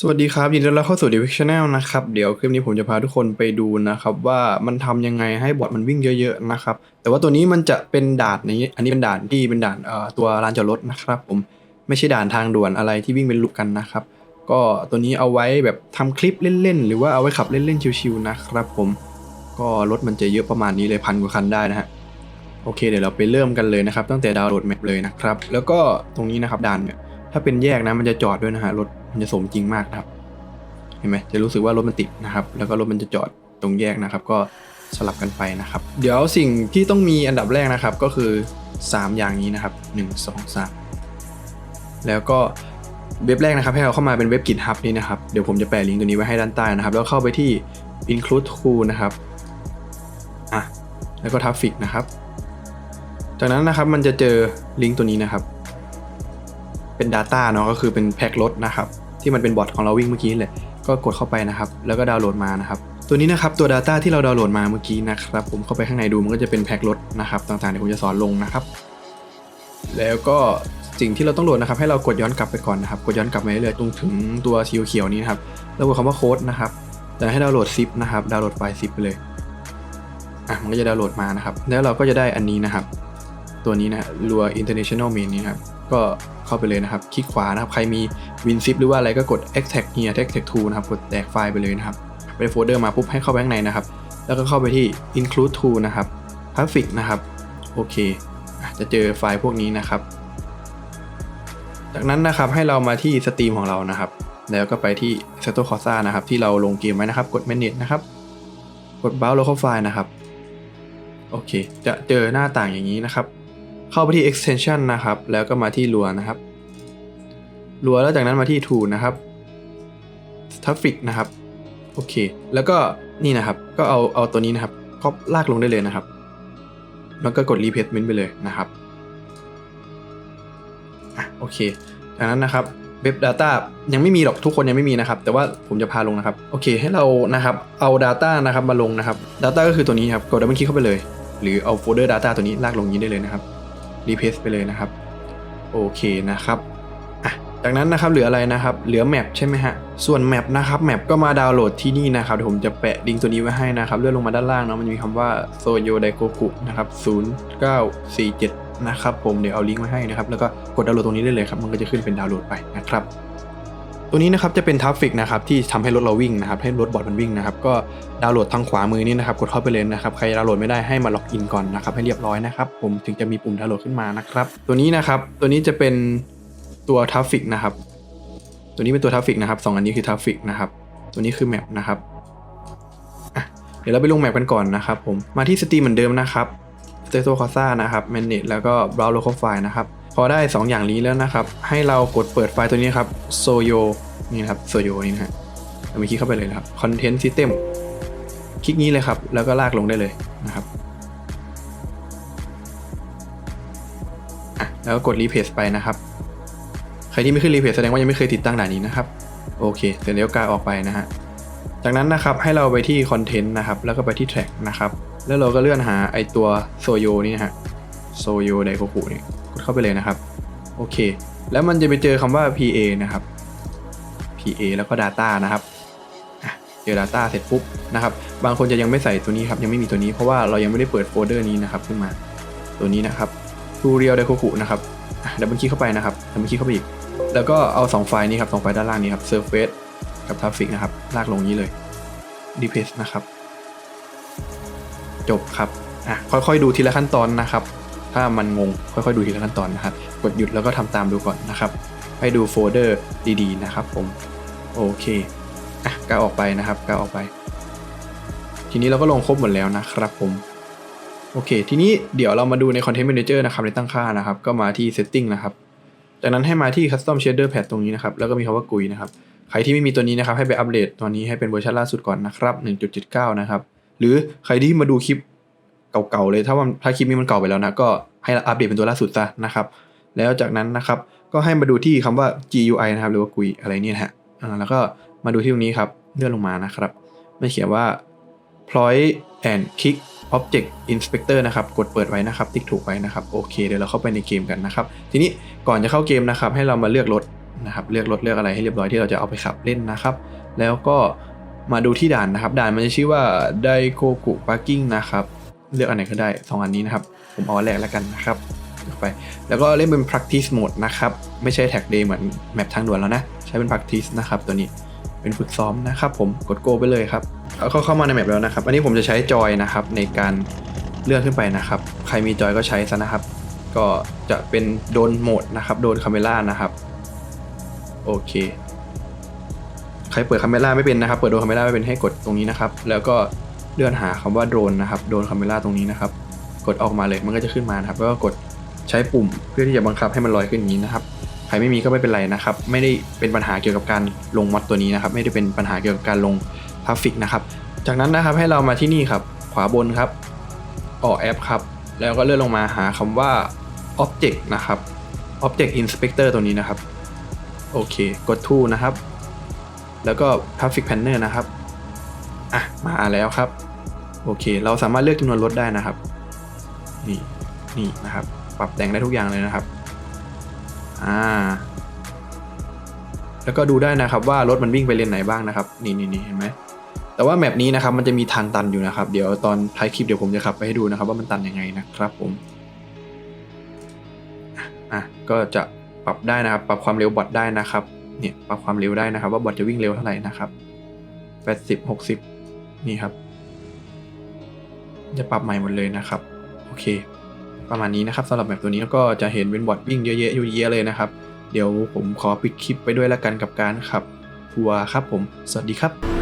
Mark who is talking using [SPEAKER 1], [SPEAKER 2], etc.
[SPEAKER 1] สวัสดีครับ ยินดีต้อนรับเข้าสู่ Division Channel นะครับ เดี๋ยวคลิปนี้ผมจะพาทุกคนไปดูนะครับ ว่ามันทำยังไงให้บอทมันวิ่งเยอะๆนะครับ แต่ว่าตัวนี้มันจะเป็นด่านนี้ อันนี้เป็นด่านที่เป็นด่านเอ่อตัวลานจอดรถนะครับผมไม่ใช่ด่านทางด่วนอะไรที่วิ่งเป็นลูกกันนะครับ ก็ตัวนี้เอาไว้แบบทำคลิปเล่นๆ หรือว่าเอาไว้ขับเล่นๆชิวๆนะครับผมก็รถมันจะเยอะประมาณนี้เลยพันกว่าคันได้นะฮะโอเคเดี๋ยวเราไปเริ่มกันเลยนะครับตั้งแต่ดาวน์โหลดแมปเลยนะครับแล้วก็ตรงนี้นะครับด่านเนี่ยถ้าเป็นแยกนะมันจะจอดด้วยนะฮะรถ มันจะสมจริงมากนะครับ เห็นไหมจะรู้สึกว่ารถมันติดนะครับ แล้วก็รถมันจะจอดตรงแยกนะครับ ก็สลับกันไปนะครับ เดี๋ยวสิ่งที่ต้องมีอันดับแรกนะครับก็คือ 3 อย่างนี้นะครับ 1 2 3 แล้วก็เว็บแรกนะครับให้เราเข้ามาเป็นเว็บ GitHub นี่นะครับ เดี๋ยวผมจะแปะลิงก์ตัวนี้ไว้ให้ด้านใต้นะครับ แล้วเข้าไปที่ include tool นะครับอะแล้วก็ traffic นะครับ จากนั้นนะครับมันจะเจอลิงก์ตัวนี้นะครับ เป็น Data เนาะก็คือเป็นแพ็ครถนะครับที่มันเป็นบอทของเราวิ่งเมื่อกี้เลยก็กดเข้าไปนะครับแล้วก็ดาวน์โหลดมานะครับตัวนี้นะครับตัว Data ที่เราดาวน์โหลดมาเมื่อกี้นะครับผมเข้าไปข้างในดูมันก็จะเป็นแพ็ครถนะครับต่างๆเดี๋ยวผมจะสอนลงนะครับแล้วก็สิ่งที่เราต้องโหลดนะครับให้เรากดย้อนกลับไปก่อนนะครับกดย้อนกลับมาเรื่อยๆตรงถึงตัวสีเขียวนี้นะครับแล้วกดคำว่าโค้ดนะครับแล้วให้ดาวน์โหลดซิปนะครับดาวน์โหลดไฟล์ซิปไปเลยอะมันก็จะดาวน์โหลดมานะครับแล้วเราก็จะได้อันนี้นะครับ ตัวนี้นะรัว international main นี้นะครับก็เข้าไปเลยนะครับ คลิกขวานะครับ ใครมี WinZip หรือว่าอะไรก็กด extract here extract to นะครับ กดแตกไฟล์ไปเลยนะครับ ไปโฟลเดอร์มาปุ๊บให้เข้าไปข้างในนะครับ แล้วก็เข้าไปที่ include to นะครับ traffic นะครับ โอเค จะเจอไฟล์พวกนี้นะครับ จากนั้นนะครับให้เรามาที่สตรีมของเรานะครับ แล้วก็ไปที่ s e t o c o s a นะครับ ที่เราลงเกมไว้นะครับ กด manage นะครับ กด browse local file นะครับ โอเค จะเจอหน้าต่างอย่างนี้นะครับ เข้าไปที่ extension นะครับ แล้วก็มาที่รัวนะครับรัวแล้วจากนั้นมาที่ tool นะครับ traffic นะครับ โอเค แล้วก็นี่นะครับ ก็เอาเอาตัวนี้นะครับก็ลากลงได้เลยนะครับ แล้วก็กด replacement ไปเลยนะครับ อะ โอเค จากนั้นนะครับเว็บ Data ยังไม่มีหรอกทุกคนยังไม่มีนะครับ แต่ว่าผมจะพาลงนะครับ โอเค ให้เรานะครับเอา Data นะครับมาลงนะครับ Data ก็คือตัวนี้ครับ กดดับเบิลคลิกเข้าไปเลย หรือเอาโฟลเดอร์ Data ตัวนี้ลากลงนี้ได้เลยนะครับ รีเพสไปเลยนะครับ โอเคนะครับอะจากนั้นนะครับเหลืออะไรนะครับ เหลือแมปใช่ไหมฮะ ส่วนแมปนะครับแมปก็มาดาวน์โหลดที่นี่นะครับเดี๋ยวผมจะแปะลิงก์ตัวนี้ไว้ให้นะครับเลื่อนลงมาด้านล่างเนาะมันจะมีคำว่าโซโยไดโกกุนะครับ0947นะครับผมเดี๋ยวเอาลิงก์ไว้ให้นะครับแล้วก็กดดาวน์โหลดตรงนี้ได้เลยครับมันก็จะขึ้นเป็นดาวน์โหลดไปนะครับ ตัวนี้นะครับจะเป็นทัฟฟิกนะครับที่ทำให้รถเราวิ่งนะครับให้รถบอร์ดมันวิ่งนะครับก็ดาวน์โหลดทางขวามือนี่นะครับกดเข้าไปเลยนะครับใครดาวน์โหลดไม่ได้ให้มาล็อกอินก่อนนะครับให้เรียบร้อยนะครับผมถึงจะมีปุ่มดาวน์โหลดขึ้นมานะครับตัวนี้นะครับตัวนี้จะเป็นตัวทัฟฟิกนะครับตัวนี้เป็นตัวทัฟฟิกนะครับสองอันนี้คือทัฟฟิกนะครับตัวนี้คือแมปนะครับเดี๋ยวเราไปลงแมปกันก่อนนะครับผมมาที่สตรีมเหมือนเดิมนะครับ s t a t o c a s a นะครับ manage แล้วก็ browse local file นะครับ อได้ 2 อย่างนี้แล้วนะครับ ให้เรากดเปิดไฟล์ตัวนี้ครับ soyo นี่นะครับ soyo นี่นะฮะเราไปคลิกเข้าไปเลยนะครับ content system คลิกนี้เลยครับ แล้วก็ลากลงได้เลยนะครับอะแล้วก็กด replace ไปนะครับ ใครที่ไม่ขึ้น replace แสดงว่ายังไม่เคยติดตั้งด่านนี้นะครับ โอเค เสร็จแล้วกาออกไปนะฮะ จากนั้นนะครับให้เราไปที่ content นะครับ แล้วก็ไปที่ track นะครับ แล้วเราก็เลื่อนหาไอตัวโซโยนี่นะฮะ โซโยไดโกคุเนี่ก ดเข้าไปเลยนะครับ โอเค แล้วมันจะไปเจอคำว่า PA นะครับ PA แล้วก็ Data นะครับเจอ Data เสร็จปุ๊บนะครับ บางคนจะยังไม่ใส่ตัวนี้ครับ ยังไม่มีตัวนี้เพราะว่าเรายังไม่ได้เปิดโฟลเดอร์นี้นะครับขึ้นมา ตัวนี้นะครับ ทูเรียลไดโกคุนะครับดับเบิลคลิกเข้าไปนะครับดับเบิลคลิกเข้าไปอีก แล้วก็เอา 2 ไฟล์นี้ครับสองไฟล์ด้านล่างนี้ครับ Surface กับ Traffic นะครับ ลากลงนี้เลย Replace นะครับ จบครับ อะ ค่อยๆ ดูทีละขั้นตอนนะครับ ถ้ามันงงค่อยๆดูทีละขั้นตอนนะครับ กดหยุดแล้วก็ทำตามดูก่อนนะครับ ให้ดูโฟลเดอร์ดีๆนะครับผมโอเคอะก้าวออกไปนะครับก้าวออกไป ทีนี้เราก็ลงครบหมดแล้วนะครับผมโอเค ทีนี้เดี๋ยวเรามาดูใน Content Manager นะครับในตั้งค่านะครับ ก็มาที่ Setting นะครับ จากนั้นให้มาที่ Custom Shader Pad ตรงนี้นะครับ แล้วก็มีคำว่ากุยนะครับ ใครที่ไม่มีตัวนี้นะครับ ให้ไปอัปเดตตัวนี้ให้เป็นเวอร์ชันล่าสุดก่อนนะครับ 1.79 นะครับ หรือใครที่มาดูคลิป เก่าๆเลยถ้าว่าถ้าคลิปนี้มันเก่าไปแล้วนะก็ให้อัปเดตเป็นตัวล่าสุดซะนะครับ แล้วจากนั้นนะครับก็ให้มาดูที่คำว่า GUI นะครับหรือว่ากุยอะไรเนี่ยนะฮะแล้วก็มาดูที่ตรงนี้ครับเลื่อนลงมานะครับมันเขียนว่า ploy and click object inspector นะครับ กดเปิดไว้นะครับ ติ๊กถูกไว้นะครับ โอเค เดี๋ยวเราเข้าไปในเกมกันนะครับ ทีนี้ก่อนจะเข้าเกมนะครับ ให้เรามาเลือกรถนะครับ เลือกรถเลือกอะไรให้เรียบร้อยที่เราจะเอาไปขับเล่นนะครับ แล้วก็มาดูที่ด่านนะครับ ด่านมันจะชื่อว่าไดโกกุพาร์กิ้งนะครับ เลือกอันไหนก็ได้สองอันนี้นะครับ ผมเอาอันแรกแล้วกันนะครับไป แล้วก็เล่นเป็น practice mode นะครับ ไม่ใช่ tag day เหมือนแมปทางด่วนแล้วนะ ใช้เป็น practice นะครับตัวนี้เป็นฝึกซ้อมนะครับผมกด go ไปเลยครับเอาเข้าเข้ามาในแมปแล้วนะครับ อันนี้ผมจะใช้จอยนะครับในการเลื่อนขึ้นไปนะครับ ใครมีจอยก็ใช้ซะนะครับ ก็จะเป็นโดนโหมดนะครับ โดนคาเมล่านะครับ โอเค ใครเปิดคาเมล่าไม่เป็นนะครับ เปิดโดนคาเมล่าไม่เป็นให้กดตรงนี้นะครับ แล้วก็ เลื่อนหาคำว่าโดรนนะครับโดนคาเมล่าตรงนี้นะครับ กดออกมาเลยมันก็จะขึ้นมานะครับแล้วก็กดใช้ปุ่มเพื่อที่จะบังคับให้มันลอยขึ้นอย่างนี้นะครับใครไม่มีก็ไม่เป็นไรนะครับ ไม่ได้เป็นปัญหาเกี่ยวกับการลงมอดตัวนี้นะครับ ไม่ได้เป็นปัญหาเกี่ยวกับการลงกราฟิกนะครับ จากนั้นนะครับให้เรามาที่นี่ครับ ขวาบนครับ ออกแอปครับ แล้วก็เลื่อนลงมาหาคำว่า Object นะครับ Object Inspector ตัวนี้นะครับ โอเค กด to นะครับ แล้วก็ Traffic Planner นะครับ อะ มาแล้วครับ โอเค เราสามารถเลือกจำนวนรถได้นะครับ นี่นี่นะครับ ปรับแต่งได้ทุกอย่างเลยนะครับ อ่า แล้วก็ดูได้นะครับว่ารถมันวิ่งไปเลนไหนบ้างนะครับ นี่นี่นี่เห็นไหมแต่ว่าแมปนี้นะครับมันจะมีทางตันอยู่นะครับ เดี๋ยวตอนท้ายคลิปเดี๋ยวผมจะขับไปให้ดูนะครับ ว่ามันตันยังไงนะครับผมอะก็จะปรับได้นะครับ ปรับความเร็วบอทได้นะครับ เนี่ยปรับความเร็วได้นะครับ ว่าบอทจะวิ่งเร็วเท่าไหร่นะครับแปดสิบหกสิบนี่ครับ จะปรับใหม่หมดเลยนะครับ โอเค ประมาณนี้นะครับสำหรับแบบตัวนี้แล้วก็จะเห็นเป็นบอดวิ่งเยอะๆเยอะๆเลยนะครับ เดี๋ยวผมขอปิดคลิปไปด้วยละกันกับการขับทัวร์ครับผม สวัสดีครับ